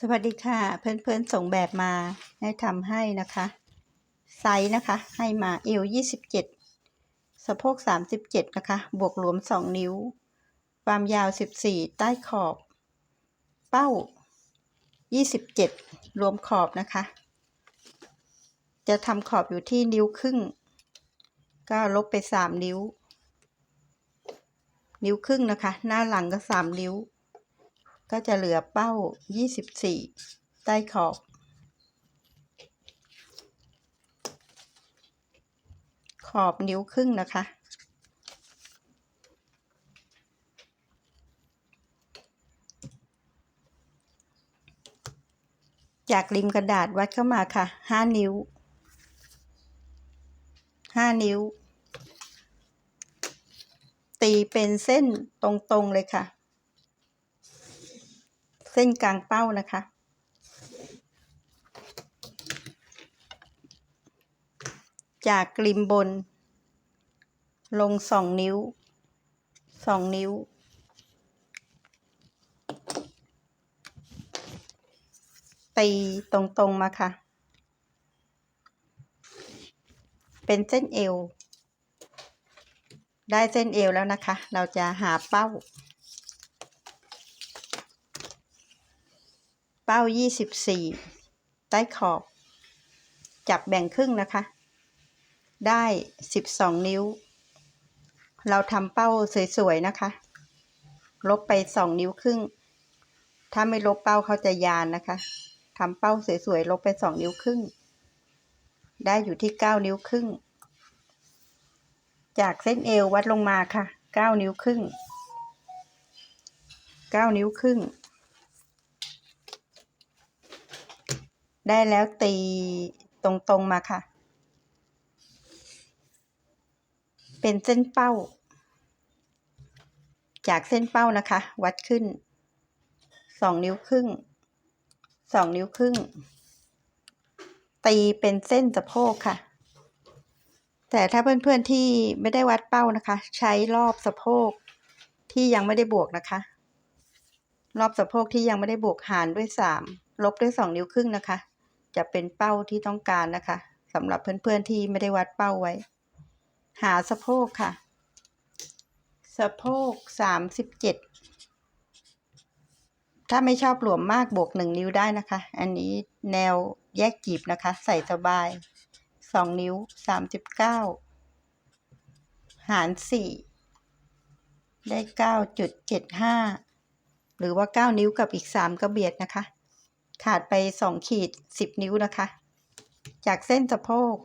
สวัสดีค่ะ เพื่อนๆส่งแบบมาให้ทำให้นะคะ ไซส์นะคะ ให้มาเอว27สะโพก37นะคะ บวกรวม2นิ้ว ความยาว14ใต้ขอบ เป้า27รวมขอบนะคะ จะทำขอบอยู่ที่นิ้วครึ่ง ก็ลบไป3นิ้ว นิ้วครึ่งนะคะ หน้าหลังก็3นิ้ว ก็จะเหลือเป้า 24 ใต้ขอบ ขอบนิ้วครึ่งนะคะ จากริมกระดาษวัดเข้ามาค่ะ 5 นิ้ว 5 นิ้ว ตีเป็นเส้นตรงๆเลยค่ะ เส้นกลางเป้านะคะ จากริมบน ลงสองนิ้วสองนิ้ว ตีตรงๆมาค่ะ เป็นเส้นเอว ได้เส้นเอวแล้วนะคะ เราจะหาเป้า เป้า 24 ใต้ขอบ จับแบ่งครึ่งนะคะ ได้ 12 นิ้ว เราทำเป้าสวยๆนะคะ ลบไป 2 นิ้วครึ่ง ถ้าไม่ลบเป้าเขาจะยานนะคะทำเป้าสวยๆลบไป 2 นิ้วครึ่ง ได้อยู่ที่ 9 นิ้วครึ่ง จากเส้นเอววัดลงมาค่ะ 9 นิ้วครึ่ง 9 นิ้วครึ่ง ได้แล้วตีตรงๆมาค่ะ เป็นเส้นเป้า จากเส้นเป้านะคะ วัดขึ้นสองนิ้วครึ่งสองนิ้วครึ่ง ตีเป็นเส้นสะโพกค่ะ แต่ถ้าเพื่อนๆที่ไม่ได้วัดเป้านะคะ ใช้รอบสะโพกที่ยังไม่ได้บวกนะคะ รอบสะโพกที่ยังไม่ได้บวกหารด้วยสามลบด้วยสองนิ้วครึ่งนะคะ จะเป็นเป้าที่ต้องการนะคะสำหรับเพื่อนๆที่ไม่ได้วัดเป้าไว้ หาสะโพกค่ะ สะโพกสามสิบเจ็ดถ้าไม่ชอบหลวมมากบวกหนึ่งนิ้วได้นะคะ อันนี้แนวแยกจีบนะคะ ใส่สบายสองนิ้วสามสิบเก้าหารสี่ได้เก้าจุดเจ็ดห้าหรือว่าเก้านิ้วกับอีกสามกระเบียดนะคะ ขาดไปสองขีดสิบนิ้วนะคะ จากเส้นสะโพก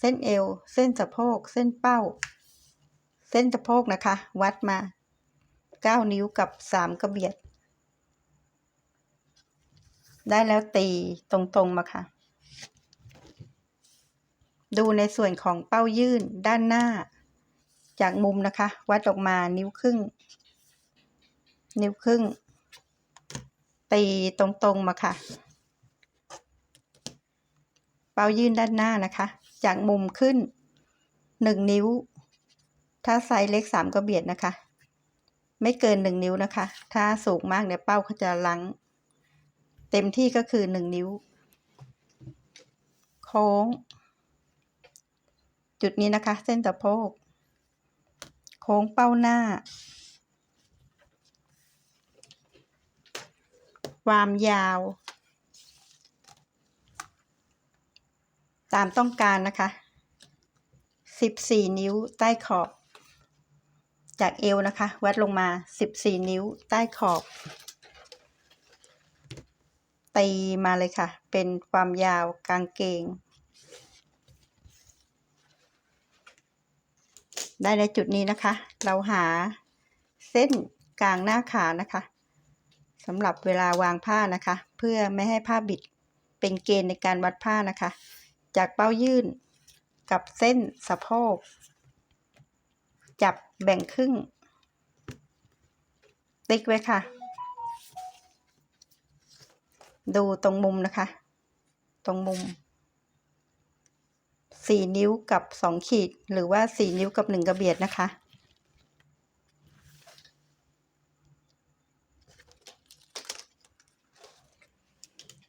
เส้นเอว เส้นสะโพก เส้นเป้า เส้นสะโพกนะคะ วัดมาเก้านิ้วกับสามกระเบียด ได้แล้วตีตรงๆมาค่ะ ดูในส่วนของเป้ายื่นด้านหน้า จากมุมนะคะ วัดออกมานิ้วครึ่ง นิ้วครึ่ง ตีตรงๆมาค่ะ เป้ายื่นด้านหน้านะคะ จากมุมขึ้นหนึ่งนิ้ว ถ้าไซส์เล็กสามกระเบียดนะคะ ไม่เกินหนึ่งนิ้วนะคะ ถ้าสูงมากเนี่ยเป้าเขาจะลัง เต็มที่ก็คือหนึ่งนิ้ว โค้ง จุดนี้นะคะ เส้นสะโพก โค้งเป้าหน้า ความยาว ตามต้องการนะคะ 14 นิ้วใต้ขอบ จากเอวนะคะ วัดลงมา 14 นิ้วใต้ขอบ ตีมาเลยค่ะ เป็นความยาวกางเกง ได้ในจุดนี้นะคะ เราหาเส้นกลางหน้าขานะคะ สำหรับเวลาวางผ้านะคะ เพื่อไม่ให้ผ้าบิดเป็นเกณฑ์ในการวัดผ้านะคะ จากเป้ายื่นกับเส้นสะโพก จับแบ่งครึ่ง ติ๊กไว้ค่ะ ดูตรงมุมนะคะ ตรงมุมสี่นิ้วกับสองขีด หรือว่าสี่นิ้วกับหนึ่งกระเบียดนะคะ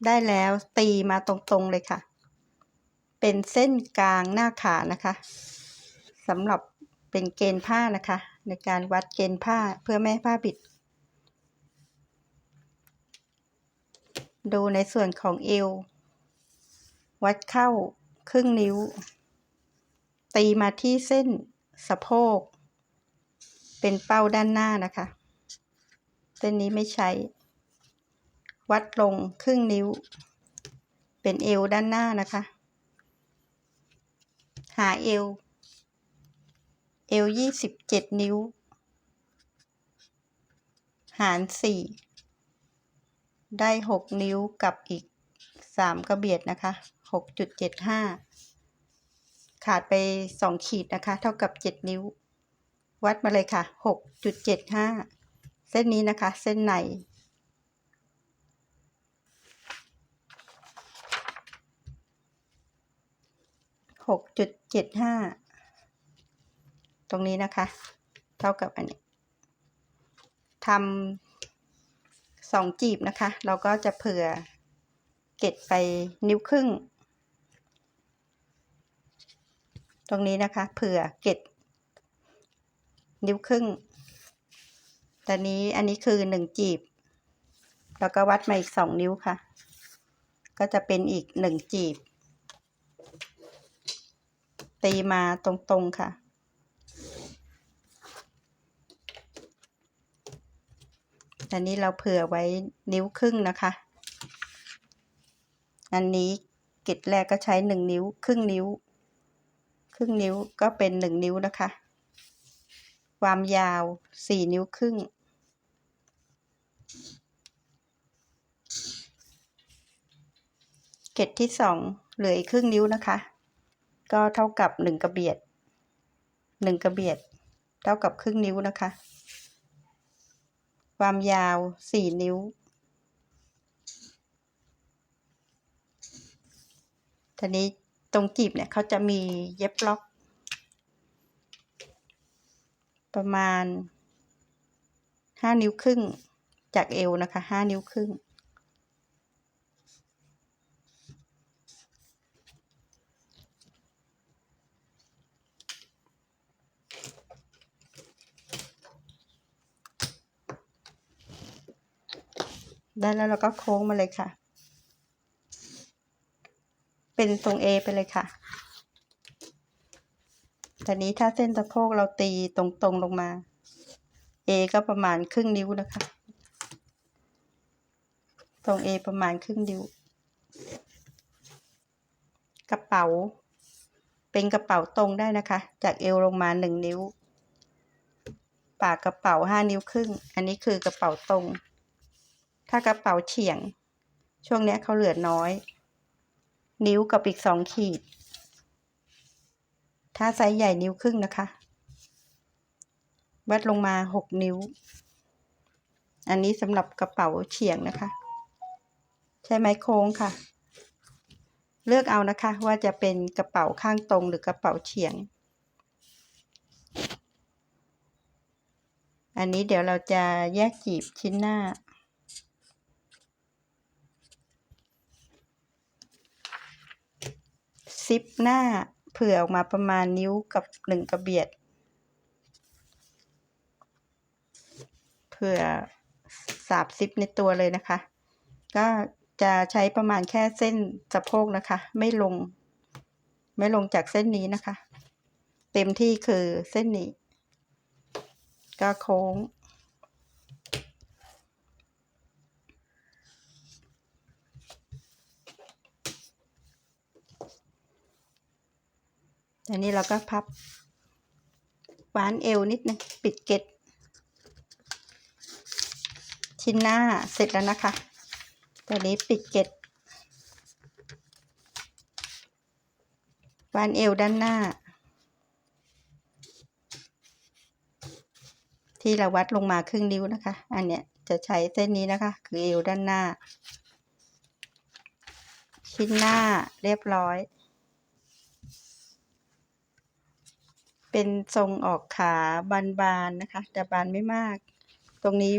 ได้แล้วตีมาตรงๆเลยค่ะ เป็นเส้นกลางหน้าขานะคะสำหรับเป็นเกณฑ์ผ้านะคะ ในการวัดเกณฑ์ผ้าเพื่อไม่ให้ผ้าบิด ดูในส่วนของเอว วัดเข้าครึ่งนิ้ว ตีมาที่เส้นสะโพก เป็นเป้าด้านหน้านะคะ เส้นนี้ไม่ใช้ วัดลงครึ่งนิ้ว เป็นเอวด้านหน้านะคะ หาเอว เอวยี่สิบเจ็ดนิ้ว หารสี่ได้หกนิ้วกับอีกสามกระเบียดนะคะหกจุดเจ็ดห้าขาดไปสองขีดนะคะ เท่ากับเจ็ดนิ้ว วัดมาเลยค่ะหกจุดเจ็ดห้าเส้นนี้นะคะ เส้นใน หกจุดเจ็ดห้าตรงนี้นะคะ เท่ากับอันนี้ทำสองจีบนะคะ เราก็จะเผื่อเก็ดไปนิ้วครึ่ง ตรงนี้นะคะ เผื่อเก็ดนิ้วครึ่งแต่นี้อันนี้คือหนึ่งจีบ แล้วก็วัดมาอีกสองนิ้วค่ะ ก็จะเป็นอีกหนึ่งจีบ ตีมาตรงๆค่ะ อันนี้เราเผื่อไว้นิ้วครึ่งนะคะ อันนี้กิจแรกก็ใช้หนึ่งนิ้ว ครึ่งนิ้ว ครึ่งนิ้วก็เป็นหนึ่งนิ้วนะคะ ความยาวสี่นิ้วครึ่งเกตที่สองเหลืออีกครึ่งนิ้วนะคะ ก็เท่ากับหนึ่งกระเบียดหนึ่งกระเบียด เท่ากับครึ่งนิ้วนะคะ ความยาวสี่นิ้ว ทีนี้ตรงจีบเนี่ยเขาจะมีเย็บล็อก ประมาณห้านิ้วครึ่งจากเอวนะคะห้านิ้วครึ่ง ได้แล้วเราก็โค้งมาเลยค่ะ เป็นตรง A ไปเลยค่ะแต่นี้ถ้าเส้นสะโพกเราตีตรงๆลงมา A ก็ประมาณครึ่งนิ้วนะคะ ตรง A ประมาณครึ่งนิ้ว กระเป๋า เป็นกระเป๋าตรงได้นะคะ จากเอวลงมาหนึ่งนิ้ว ปากกระเป๋าห้านิ้วครึ่ง อันนี้คือกระเป๋าตรง ถ้ากระเป๋าเฉียง ช่วงนี้เขาเหลือน้อย นิ้วกับอีกสองขีด ถ้าไซส์ใหญ่นิ้วครึ่งนะคะ วัดลงมาหกนิ้ว อันนี้สำหรับกระเป๋าเฉียงนะคะ ใช้ไม้โค้งค่ะ เลือกเอานะคะว่าจะเป็นกระเป๋าข้างตรงหรือกระเป๋าเฉียงอันนี้เดี๋ยวเราจะแยกจีบชิ้นหน้า ซิปหน้าเผื่อออกมาประมาณนิ้วกับหนึ่งกระเบียด เผื่อสาบซิปในตัวเลยนะคะ ก็จะใช้ประมาณแค่เส้นสะโพกนะคะ ไม่ลง ไม่ลงจากเส้นนี้นะคะ เต็มที่คือเส้นนี้ ก็โค้ง อันนี้เราก็พับหวานเอวนิดนึงปิดเกตชิ้นหน้าเสร็จแล้วนะคะตอนนี้ปิดเกตหวานเอวด้านหน้า ที่เราวัดลงมาครึ่งนิ้วนะคะ อันเนี้ยจะใช้เส้นนี้นะคะ คือเอวด้านหน้า ชิ้นหน้าเรียบร้อย เป็นทรงออกขาบานๆนนะคะ แต่บานไม่มาก ตรงนี้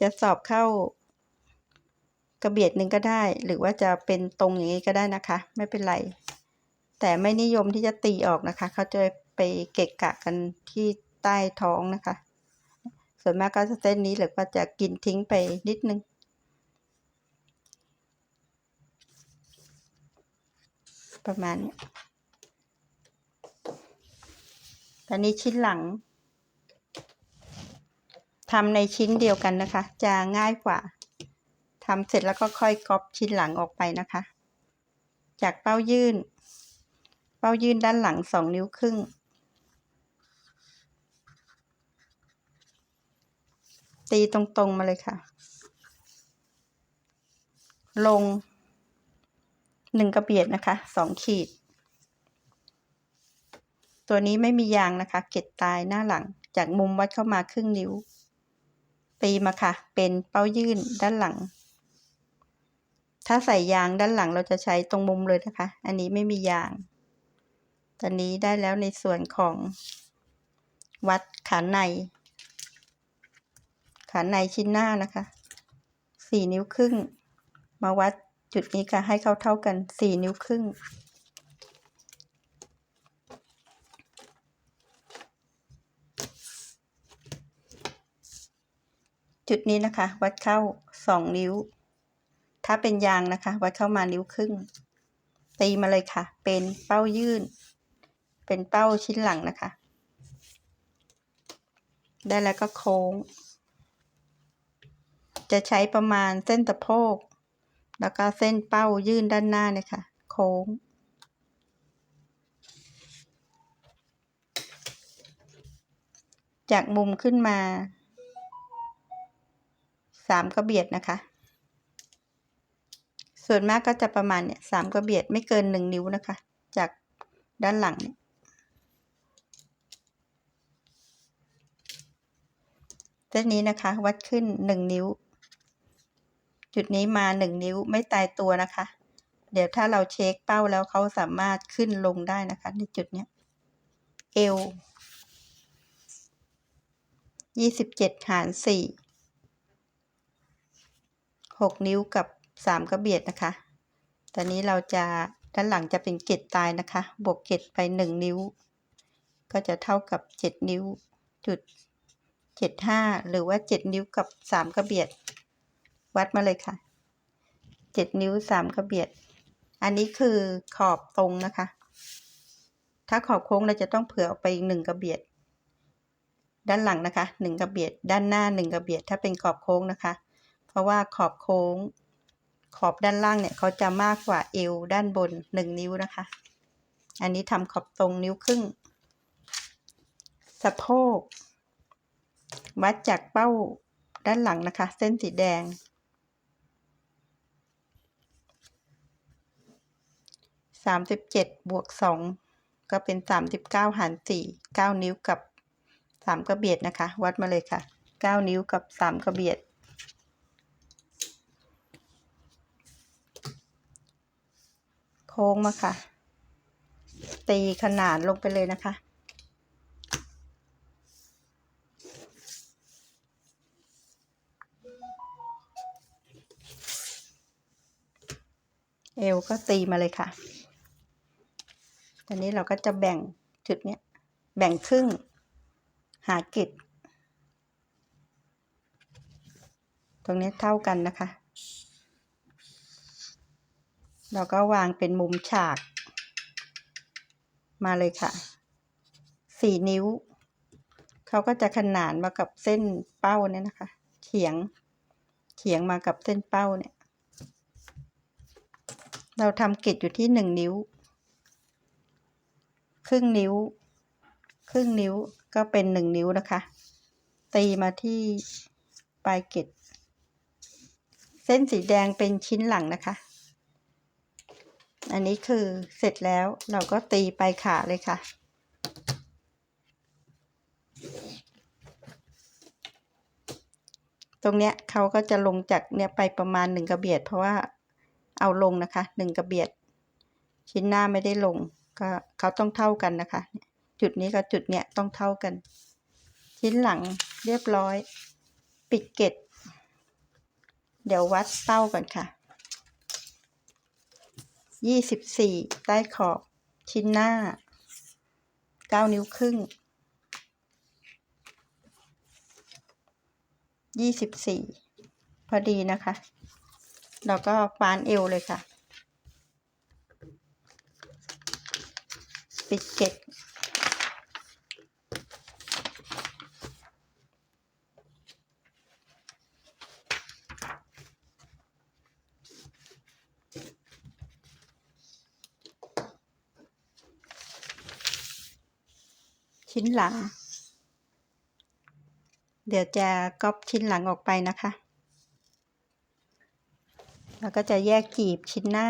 จะสอบเข้ากระเบียดหนึ่งก็ได้ หรือว่าจะเป็นตรงอย่างนี้ก็ได้นะคะ ไม่เป็นไร แต่ไม่นิยมที่จะตีออกนะคะ เขาจะไปเกะกะกันที่ใต้ท้องนะคะ ส่วนมากก็จะเส้นนี้หรือว่าจะกินทิ้งไปนิดนึงประมาณนี้ต อันนี้ชิ้นหลังทำในชิ้นเดียวกันนะคะ จะง่ายกว่าทำเสร็จแล้วก็ค่อยก๊อปชิ้นหลังออกไปนะคะ จากเป้ายื่น เป้ายื่นด้านหลังสองนิ้วครึ่ง ตีตรงๆมาเลยค่ะ ลงหนึ่งกระเบียดนะคะสองขีด ตัวนี้ไม่มียางนะคะ เก็ดตายหน้าหลัง จากมุมวัดเข้ามาครึ่งนิ้ว ตีมาค่ะ เป็นเป้ายื่นด้านหลัง ถ้าใส่ยางด้านหลังเราจะใช้ตรงมุมเลยนะคะ อันนี้ไม่มียาง ตอนนี้ได้แล้วในส่วนของวัดขาใน ขาในชิ้นหน้านะคะสี่นิ้วครึ่ง มาวัดจุดนี้ค่ะ ให้เขาเท่ากันสี่นิ้วครึ่ง จุดนี้นะคะ วัดเข้าสองนิ้ว ถ้าเป็นยางนะคะ วัดเข้ามานิ้วครึ่ง ตีมาเลยค่ะ เป็นเป้ายื่น เป็นเป้าชิ้นหลังนะคะ ได้แล้วก็โค้ง จะใช้ประมาณเส้นสะโพก แล้วก็เส้นเป้ายื่นด้านหน้าเนี่ยค่ะ โค้งจากมุมขึ้นมา สามกระเบียดนะคะ ส่วนมากก็จะประมาณเนี่ยสามกระเบียดไม่เกินหนึ่งนิ้วนะคะ จากด้านหลังเนี่ยเส้นนี้นะคะวัดขึ้นหนึ่งนิ้ว จุดนี้มาหนึ่งนิ้วไม่ตายตัวนะคะ เดี๋ยวถ้าเราเช็คเป้าแล้วเขาสามารถขึ้นลงได้นะคะ ในจุดเนี้ยเอวยี่สิบเจ็ดหารสี่ หกนิ้วกับสามกระเบียดนะคะ ตอนนี้เราจะด้านหลังจะเป็นเกตตายนะคะ บวกเกตไปหนึ่งนิ้ว ก็จะเท่ากับเจ็ดนิ้วจุดเจ็ดห้าหรือว่าเจ็ดนิ้วกับสามกระเบียด วัดมาเลยค่ะเจ็ดนิ้วสามกระเบียด อันนี้คือขอบตรงนะคะ ถ้าขอบโค้งเราจะต้องเผื่อออกไปอีกหนึ่งกระเบียด ด้านหลังนะคะหนึ่งกระเบียด ด้านหน้าหนึ่งกระเบียด ถ้าเป็นขอบโค้งนะคะ เพราะว่าขอบโค้ง ขอบด้านล่างเนี่ยเขาจะมากกว่าเอวด้านบนหนึ่งนิ้วนะคะ อันนี้ทำขอบตรงนิ้วครึ่ง สะโพก วัดจากเป้าด้านหลังนะคะ เส้นสีแดง สามสิบเจ็ดบวกสองก็เป็นสามสิบเก้าหารสี่เก้านิ้วกับสามกระเบียดนะคะ วัดมาเลยค่ะเก้านิ้วกับสามกระเบียด โค้งมาค่ะ ตีขนาดลงไปเลยนะคะ เอวก็ตีมาเลยค่ะตอนนี้เราก็จะแบ่งจุดเนี้ย แบ่งครึ่ง หากิจตรงนี้เท่ากันนะคะ เราก็วางเป็นมุมฉาก มาเลยค่ะสี่นิ้ว เขาก็จะขนานมากับเส้นเป้าเนี่ยนะคะ เฉียง เฉียงมากับเส้นเป้าเนี่ย เราทำเกิจอยู่ที่หนึ่งนิ้ว ครึ่งนิ้ว ครึ่งนิ้วก็เป็นหนึ่งนิ้วนะคะ ตีมาที่ปลายเกิจเส้นสีแดงเป็นชิ้นหลังนะคะ อันนี้คือเสร็จแล้วเราก็ตีไปขาเลยค่ะ ตรงเนี้ยเขาก็จะลงจากเนี่ยไปประมาณหนึ่งกระเบียด เพราะว่าเอาลงนะคะหนึ่งกระเบียด ชิ้นหน้าไม่ได้ลงก็เขาต้องเท่ากันนะคะ จุดนี้กับจุดเนี้ยต้องเท่ากัน ชิ้นหลังเรียบร้อย ปิดเกตเดี๋ยววัดเป้าก่อนค่ะ ยี่สิบสี่ใต้ขอบชิ้นหน้าเก้านิ้วครึ่งยี่สิบสี่พอดีนะคะแล้วก็ปานเอวเลยค่ะ ปิดเก็บ ชิ้นหลัง เดี๋ยวจะก๊อปชิ้นหลังออกไปนะคะ แล้วก็จะแยกจีบชิ้นหน้า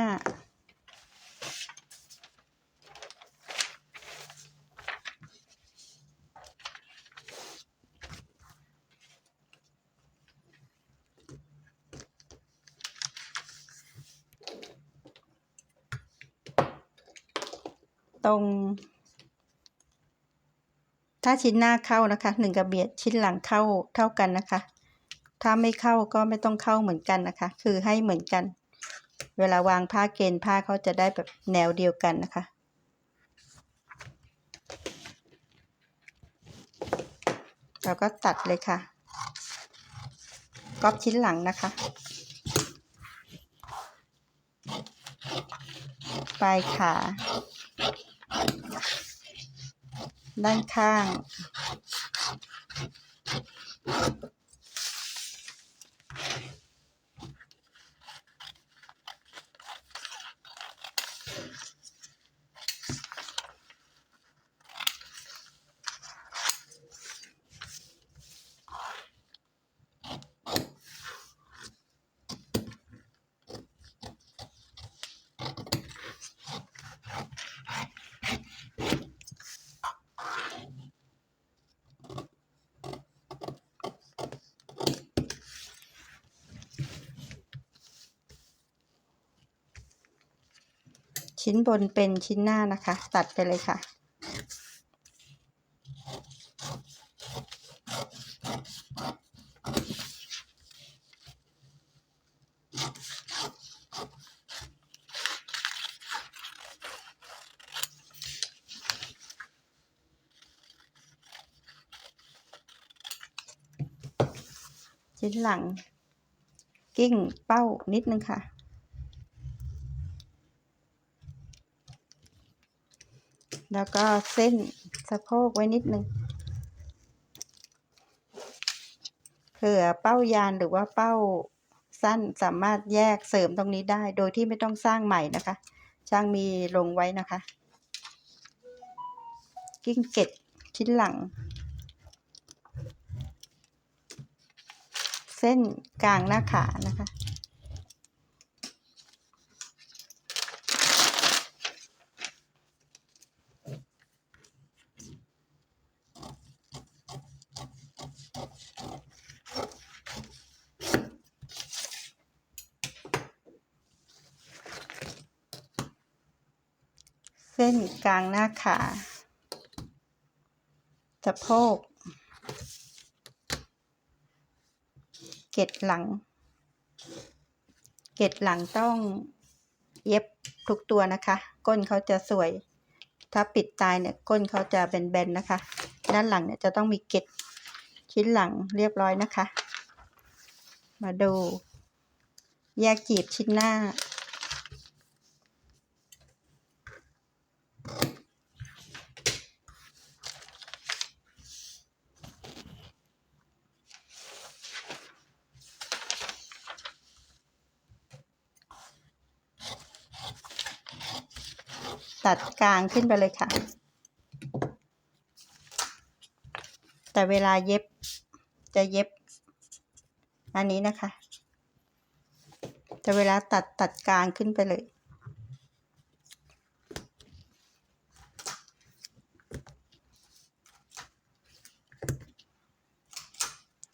ตรง ถ้าชิ้นหน้าเข้านะคะหนึ่งกระเบียดชิ้นหลังเข้าเท่ากันนะคะ ถ้าไม่เข้าก็ไม่ต้องเข้าเหมือนกันนะคะ คือให้เหมือนกัน เวลาวางผ้าเกณฑ์ผ้าเขาจะได้แบบแนวเดียวกันนะคะเราก็ตัดเลยค่ะก๊อปชิ้นหลังนะคะ ปลายขา ด้านข้าง ชิ้นบนเป็นชิ้นหน้านะคะ ตัดไปเลยค่ะ ชิ้นหลัง กิ้งเป้านิดนึงค่ะ แล้วก็เส้นสะโพกไว้นิดนึงเผื่อเป้ายานหรือว่าเป้าสั้นสามารถแยกเสริมตรงนี้ได้โดยที่ไม่ต้องสร้างใหม่นะคะ ช่างมีลงไว้นะคะ กิ้งเก็ดชิ้นหลัง เส้นกลางหน้าขานะคะ ส้นกลางหน้าขาสะโพก เกล็ดหลัง เกล็ดหลังต้องเย็บทุกตัวนะคะ ก้นเขาจะสวย ถ้าปิดตายเนี่ยก้นเขาจะแบนๆนะคะ ด้านหลังเนี่ยจะต้องมีเกล็ดชิ้นหลังเรียบร้อยนะคะ มาดู แยกจีบชิ้นหน้า ตัด กลางขึ้นไปเลยค่ะ แต่เวลาเย็บจะเย็บ อันนี้นะคะ แต่เวลาตัดตัดกลางขึ้นไปเลย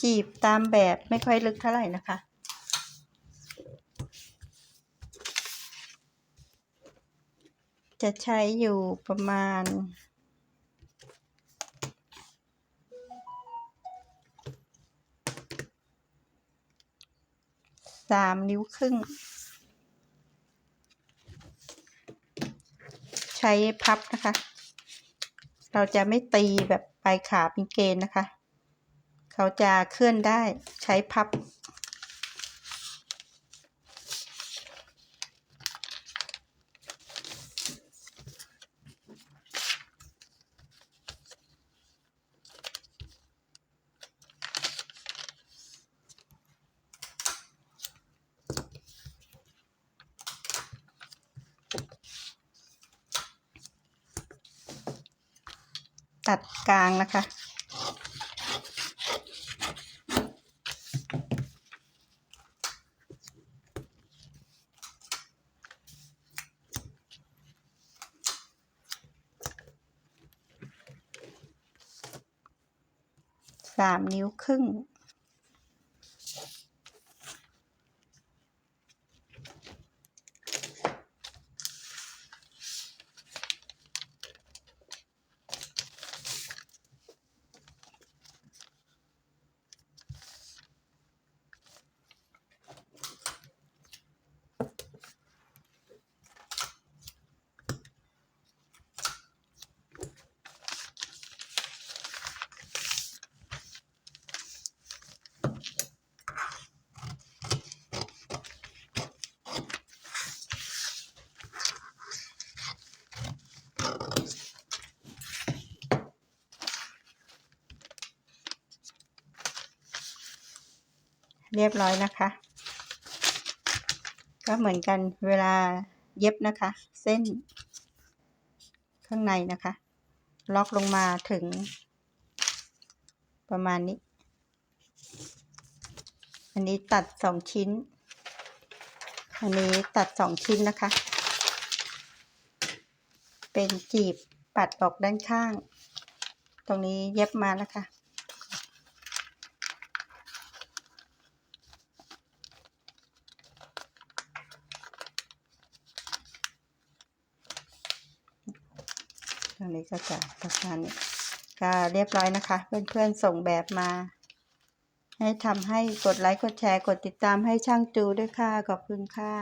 จีบตามแบบไม่ค่อยลึกเท่าไหร่นะคะ จะใช้อยู่ประมาณ สามนิ้วครึ่ง ใช้พับนะคะ เราจะไม่ตีแบบปลายขาเป็นเกณฑ์นะคะ เขาจะเคลื่อนได้ใช้พับ ตัดกลางนะคะสามนิ้วครึ่ง เรียบร้อยนะคะ ก็เหมือนกันเวลาเย็บนะคะ เส้น ข้างในนะคะ ล็อกลงมาถึง ประมาณนี้ อันนี้ตัดสองชิ้น อันนี้ตัดสองชิ้นนะคะ เป็นจีบปัดออกด้านข้าง ตรงนี้เย็บมาแล้วค่ะ นี้ก็จะประมาณนี้ก็เรียบร้อยนะคะ เพื่อนๆส่งแบบมา ให้ทำให้กดไลค์กดแชร์กดติดตามให้ช่างจูด้วยค่ะ ขอบคุณค่ะ